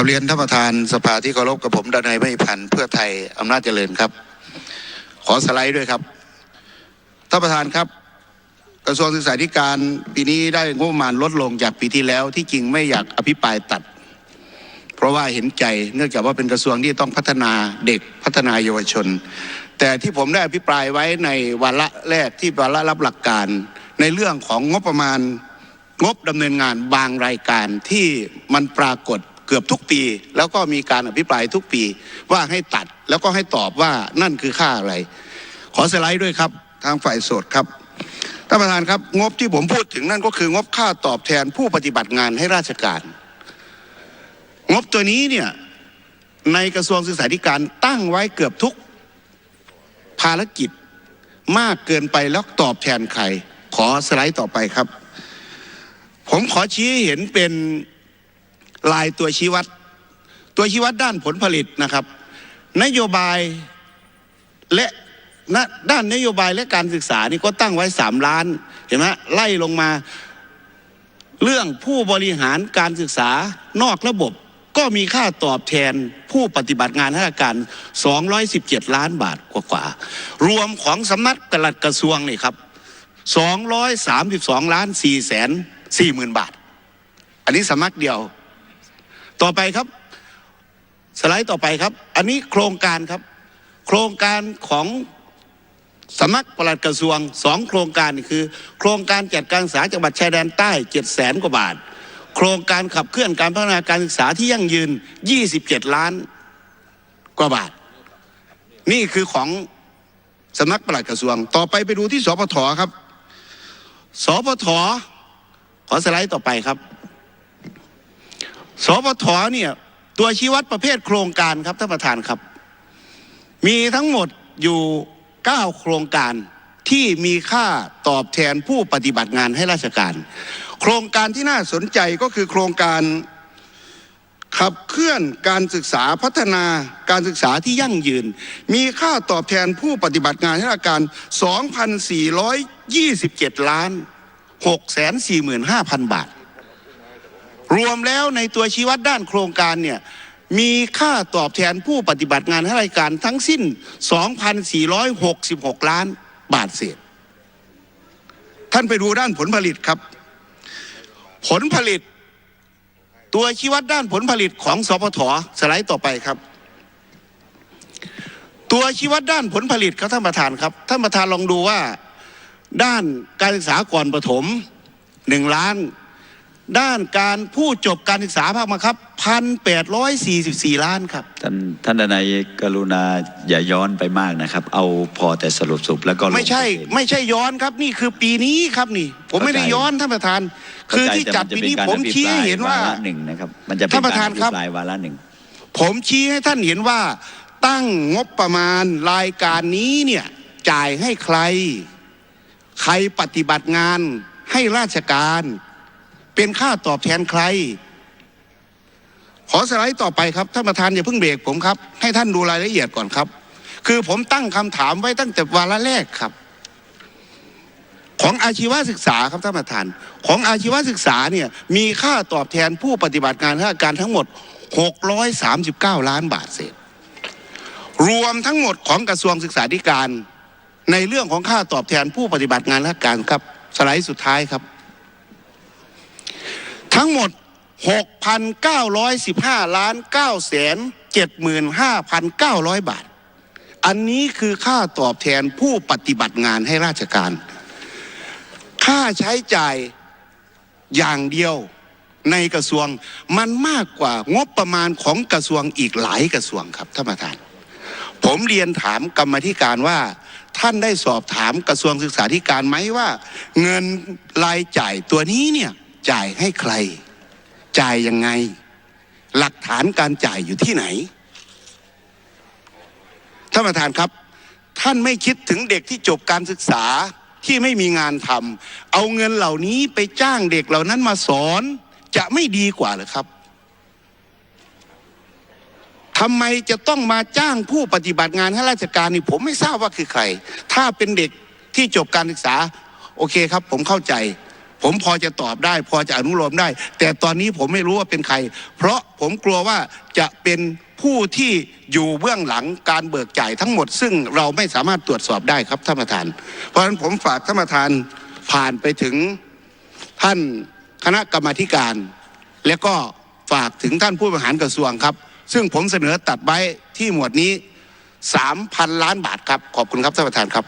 กับเรียนท่านประธานสภาที่เคารพกับผมดนัยไม่พันเพื่อไทยอำนาจเจริญครับ ขอสไลด์ด้วยครับท่านประธานครับ กระทรวงศึกษาธิการปีนี้ได้งบประมาณลดลงจากปีที่แล้วที่จริงไม่อยากอภิปรายตัด เพราะว่าเห็นใจเนื่องจากว่าเป็นกระทรวงที่ต้องพัฒนาเด็กพัฒนาเยาวชน แต่ที่ผมได้อภิปรายไว้ในวาระแรกที่วาระรับหลักการ ในเรื่องของงบประมาณงบดำเนินงานบางรายการที่มันปรากฏ เกือบทุกปี แล้วก็มีการอภิปรายทุกปี ว่าให้ตัดแล้วก็ให้ตอบว่านั่นคือค่าอะไร ขอสไลด์ด้วยครับทางฝ่ายโสดครับท่านประธานครับงบที่ผมพูดถึงนั่นก็คืองบค่าตอบแทนผู้ปฏิบัติงานให้ราชการ งบตัวนี้เนี่ยในกระทรวงศึกษาธิการตั้งไว้เกือบทุกภารกิจมากเกินไปแล้วตอบแทนใคร ขอสไลด์ต่อไปครับ ผมขอชี้เห็นเป็น ลายตัวชี้วัด ตัวชี้วัดด้านผลผลิตนะครับ นโยบายและณด้านนโยบายและการศึกษานี่ก็ตั้งไว้สามล้านเห็นไหมไล่ลงมา เรื่องผู้บริหารการศึกษานอกระบบ ก็มีค่าตอบแทนผู้ปฏิบัติงานราชการ 217 ล้านบาทกว่าๆรวมของสำนักปลัดกระทรวงนี่ครับ 232 ล้าน4แสน4หมื่นบาท อันนี้สำนักเดียว ต่อไปครับ สไลด์ต่อไปครับ อันนี้โครงการครับ โครงการของสำนักปลัดกระทรวงสองโครงการคือ โครงการจัดการศึกษาจังหวัดชายแดนใต้เจ็ดแสนกว่าบาท โครงการขับเคลื่อนการพัฒนาการศึกษาที่ยั่งยืน 27 ล้านกว่าบาท นี่คือของสำนักปลัดกระทรวง ต่อไปไปดูที่สปทครับสปทขอสไลด์ต่อไปครับ สปทเนี่ยตัวชี้วัดประเภทโครงการครับท่านประธานครับ มีทั้งหมดอยู่ 9 โครงการที่มีค่าตอบแทนผู้ปฏิบัติงานให้ราชการ โครงการที่น่าสนใจก็คือโครงการขับเคลื่อนการศึกษาพัฒนาการศึกษาที่ยั่งยืน มีค่าตอบแทนผู้ปฏิบัติงานให้ราชการ 2,427 ล้าน 645,000 บาท รวมแล้วในตัวชี้วัดด้านโครงการเนี่ยมีค่าตอบแทนผู้ปฏิบัติงานให้ราชการทั้งสิ้น 2,466 ล้านบาทเศษ ท่านไปดูด้านผลผลิตครับ ผลผลิต ตัวชี้วัดด้านผลผลิตของสพทสไลด์ต่อไปครับ ตัวชี้วัดด้านผลผลิตครับท่านประธานครับ ท่านประธานลองดูว่า ด้านการศึกษาก่อนประถมหนึ่งล้าน ด้านการผู้จบการศึกษาภาคบังคับพันแปดร้อยสี่สิบสี่ล้านครับ ท่านท่านทนายกรุณาอย่าย้อนไปมากนะครับ เอาพอแต่สรุปสุปแล้วก็ลงไม่ใช่ประเด็นไม่ใช่ย้อนครับนี่คือปีนี้ครับนี่ ผมไม่ได้เข้าใจย้อนท่านประธาน คือที่จัดปีนี้ผมชี้ให้เห็นว่าระหนึ่งนะครับมันจะเป็นท่านประธานครับกอภิปรายวาระหนึ่งผมชี้ให้ท่านเห็นว่า ตั้งงบประมาณรายการนี้เนี่ยจ่ายให้ใคร ใครปฏิบัติงานให้ราชการ เป็นค่าตอบแทนใคร ขอสไลด์ต่อไปครับท่านประธานอย่าเพิ่งเบรกผมครับ ให้ท่านดูรายละเอียดก่อนครับ คือผมตั้งคำถามไว้ตั้งแต่วาระแรกครับ ของอาชีวศึกษาครับท่านประธาน ของอาชีวศึกษาเนี่ยมีค่าตอบแทนผู้ปฏิบัติงานราชการทั้งหมด 639 ล้านบาทเศษรวมทั้งหมดของกระทรวงศึกษาธิการ ในเรื่องของค่าตอบแทนผู้ปฏิบัติงานราชการครับสไลด์สุดท้ายครับ ทั้งหมด 6,915 ล้าน9แสน75,900 บาท อันนี้คือค่าตอบแทนผู้ปฏิบัติงานให้ราชการ ค่าใช้จ่ายอย่างเดียวในกระทรวงมันมากกว่างบประมาณของกระทรวงอีกหลายกระทรวงครับท่านประธาน ผมเรียนถามกรรมธิการว่า ท่านได้สอบถามกระทรวงศึกษาธิการไหมว่า เงินรายจ่ายตัวนี้เนี่ย จ่ายให้ใคร จ่ายยังไง หลักฐานการจ่ายอยู่ที่ไหนท่านประธานครับ ท่านไม่คิดถึงเด็กที่จบการศึกษาที่ไม่มีงานทำเอาเงินเหล่านี้ไปจ้างเด็กเหล่านั้นมาสอน จะไม่ดีกว่าหรือครับทำไมจะต้องมาจ้างผู้ปฏิบัติงานให้ราชการนี่ผมไม่ทราบว่าคือใคร ถ้าเป็นเด็กที่จบการศึกษา โอเคครับ ผมเข้าใจ ผมพอจะตอบได้ พอจะอนุโลมได้ แต่ตอนนี้ผมไม่รู้ว่าเป็นใคร เพราะผมกลัวว่าจะเป็นผู้ที่อยู่เบื้องหลังการเบิกจ่ายทั้งหมด ซึ่งเราไม่สามารถตรวจสอบได้ครับท่านประธาน เพราะฉะนั้นผมฝากท่านประธานผ่านไปถึงท่านคณะกรรมธิการ แล้วก็ฝากถึงท่านผู้บริหารกระทรวงครับ ซึ่งผมเสนอตัดไว้ที่หมวดนี้ 3,000 ล้านบาทครับ ขอบคุณครับท่านประธานครับ